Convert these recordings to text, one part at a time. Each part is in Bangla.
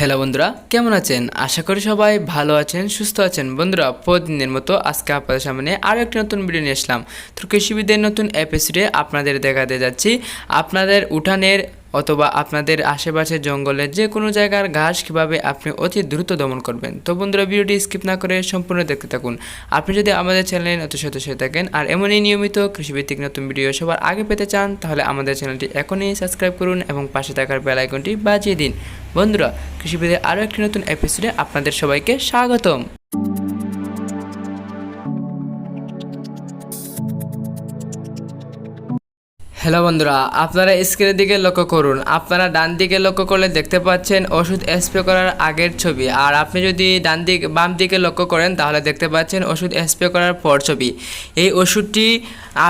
হ্যালো বন্ধুরা, কেমন আছেন? আশা করি সবাই ভালো আছেন, সুস্থ আছেন। বন্ধুরা, প্রতিদিনের মতো আজকে আপনাদের সামনে আরও একটি নতুন ভিডিও নিয়ে আসলাম তো কৃষিবিদের নতুন এপিসোডে আপনাদের দেখাতে যাচ্ছি। আপনাদের উঠানের অথবা আপনাদের আশেপাশের জঙ্গলে যে কোনো জায়গার ঘাস কীভাবে আপনি অতি দ্রুত দমন করবেন। তো বন্ধুরা, ভিডিওটি স্কিপ না করে সম্পূর্ণ দেখতে থাকুন। আপনি যদি আমাদের চ্যানেলে নতুন সদস্য থাকেন আর এমনই নিয়মিত কৃষিভিত্তিক নতুন ভিডিও সবার আগে পেতে চান, তাহলে আমাদের চ্যানেলটি এখনই সাবস্ক্রাইব করুন এবং পাশে থাকার বেল আইকনটি বাজিয়ে দিন। বন্ধুরা কৃষিবিদের আরও একটি নতুন এপিসোডে আপনাদের সবাইকে স্বাগতম। হ্যালো বন্ধুরা, আপনারা স্ক্রিনের দিকে লক্ষ্য করুন। আপনারা ডান দিকে লক্ষ্য করলে দেখতে পাচ্ছেন ওষুধ স্প্রে করার আগের ছবি। আর আপনি যদি ডান দিক, বাম দিকে লক্ষ্য করেন, তাহলে দেখতে পাচ্ছেন ওষুধ স্প্রে করার পর ছবি। এই ওষুধটি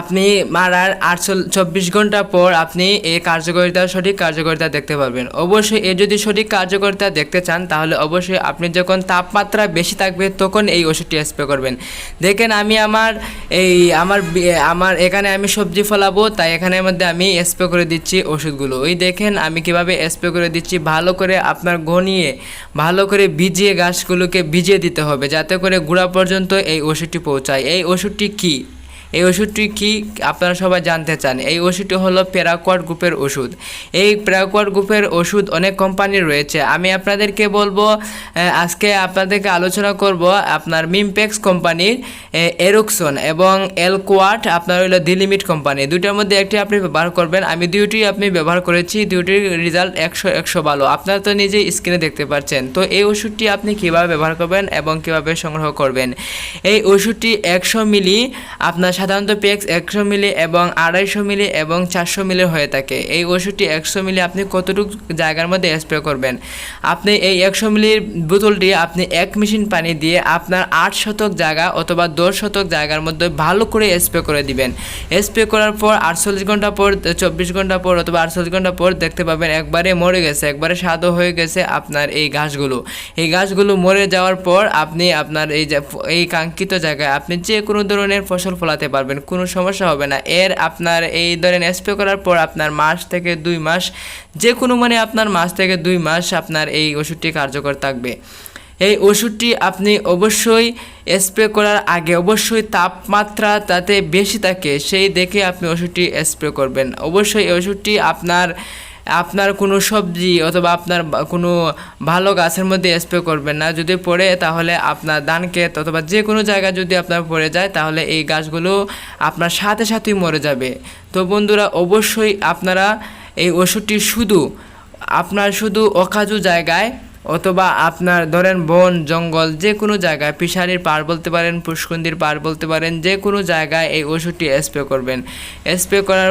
আপনি মারার আটচল, চব্বিশ ঘণ্টা পর আপনি এই কার্যকারিতা, সঠিক কার্যকারিতা দেখতে পারবেন। অবশ্যই এর যদি সঠিক কার্যকারিতা দেখতে চান, তাহলে অবশ্যই আপনি যখন তাপমাত্রা বেশি থাকবে, তখন এই ওষুধটি স্প্রে করবেন। দেখেন আমি আমার এই, আমার আমার এখানে আমি সবজি ফলাবো, তাই এখানের মধ্যে আমি স্প্রে করে দিচ্ছি ওষুধগুলো। ওই দেখেন আমি কীভাবে স্প্রে করে দিচ্ছি, ভালো করে আপনার ঘনিয়ে ভালো করে ভিজিয়ে গাছগুলোকে ভিজিয়ে দিতে হবে, যাতে করে গুঁড়া পর্যন্ত এই ওষুধটি পৌঁছায়। এই ওষুধটি কী? এই ওষুধটি কি আপনারা সবাই জানতে চান? এই ওষুধটি হলো প্যারাকোয়াড গ্রুপের ওষুধ। এই প্যারাকোয়াড গ্রুপের ওষুধ অনেক কোম্পানির রয়েছে। আমি আপনাদেরকে বলব আজকে আপনাদেরকে আলোচনা করব আপনার মিমপেক্স কোম্পানির এরুকসন এবং এলকোয়াট আপনার হলো দিলিমিট কোম্পানি। দুইটার মধ্যে একটি আপনি ব্যবহার করবেন। আমি দুইটি আপনি ব্যবহার করেছি দুইটির রেজাল্ট একশো একশো ভালো। আপনারা তো নিজেই স্ক্রিনে দেখতে পাচ্ছেন। তো এই ওষুধটি আপনি কীভাবে ব্যবহার করবেন এবং কীভাবে সংগ্রহ করবেন? এই ওষুধটি একশো মিলি আপনার সাধারণত পেক্স একশো মিলি এবং আড়াইশো মিলি এবং চারশো মিলি হয়ে থাকে। এই ওষুধটি একশো মিলি আপনি কতটুকু জায়গার মধ্যে স্প্রে করবেন? আপনি এই একশো মিলির বোতলটি আপনি এক মেশিন পানি দিয়ে আপনার আট শতক জায়গা অথবা দশ শতক জায়গার মধ্যে ভালো করে স্প্রে করে দিবেন। স্প্রে করার পর আটচল্লিশ ঘণ্টা পর, চব্বিশ ঘণ্টা পর অথবা আটচল্লিশ ঘণ্টা পর দেখতে পাবেন একবারে মরে গেছে, একবারে সাদও হয়ে গেছে আপনার এই ঘাসগুলো। এই গাছগুলো মরে যাওয়ার পর আপনি আপনার এই যে, এই কাঙ্ক্ষিত জায়গায় আপনি যে কোনো ধরনের ফসল ফলাতে পারবেন, কোনো সমস্যা হবে না। এর আপনার এই ধরেন স্প্রে করার পর আপনার মাস থেকে দুই মাস, যে কোনো মানে আপনার মাস থেকে দুই মাস আপনার এই ওষুধটি কার্যকর থাকবে। এই ওষুধটি আপনি অবশ্যই স্প্রে করার আগে অবশ্যই তাপমাত্রা তাতে বেশি থাকে, সেই দেখে আপনি ওষুধটি স্প্রে করবেন। অবশ্যই এই ওষুধটি আপনার আপনার কোনো সবজি অথবা আপনার কোনো ভালো গাছের মধ্যে স্প্রে করবেন না। যদি পড়ে, তাহলে আপনার ধান ক্ষেত অথবা যে কোনো জায়গায় যদি আপনার পড়ে যায়, তাহলে এই গাছগুলো আপনার সাথে সাথেই মরে যাবে। তো বন্ধুরা, অবশ্যই আপনারা এই ওষুধটি শুধু, আপনার শুধু অকাজু জায়গায় অথবা আপনার ধরেন বন, জঙ্গল, যে কোনো জায়গায় পিসারির পার বলতে পারেন, পুষ্কুন্দির পার বলতে পারেন, যে কোনো জায়গায় এই ওষুধটি স্প্রে করবেন। স্প্রে করার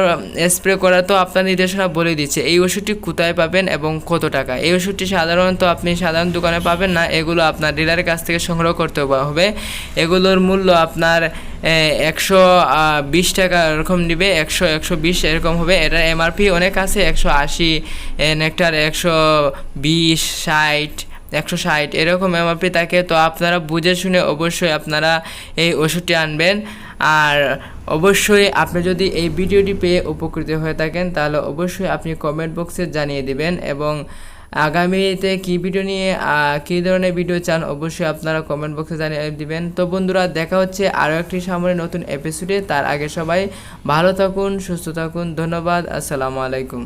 স্প্রে করা তো আপনার নির্দেশনা বলে দিচ্ছে। এই ওষুধটি কোথায় পাবেন এবং কত টাকা? এই ওষুধটি সাধারণত আপনি সাধারণ দোকানে পাবেন না, এগুলো আপনার ডিলারের কাছ থেকে সংগ্রহ করতে হবে। এগুলোর মূল্য আপনার একশো বিশ টাকা এরকম নিবে, একশো একশো বিশ এরকম হবে। এটার এমআরপি অনেক আছে, একশো আশি নেকটার একশো বিশ, ষাট, একশো ষাট, এরকম এমআরপি থাকে। তো আপনারা বুঝে শুনে অবশ্যই আপনারা এই ওষুধটি আনবেন। আর অবশ্যই আপনি যদি এই ভিডিওটি পেয়ে উপকৃত হয়ে থাকেন, তাহলে অবশ্যই আপনি কমেন্ট বক্সে জানিয়ে দিবেন এবং আগামীতে কি ভিডিও নিয়ে কি ধরনের ভিডিও চান অবশ্যই আপনারা কমেন্ট বক্সে জানিয়ে দিবেন। তো বন্ধুরা, দেখা হচ্ছে আরও একটি সামনে নতুন এপিসোডে তার আগে সবাই ভালো থাকুন, সুস্থ থাকুন। ধন্যবাদ, আসসালামু আলাইকুম।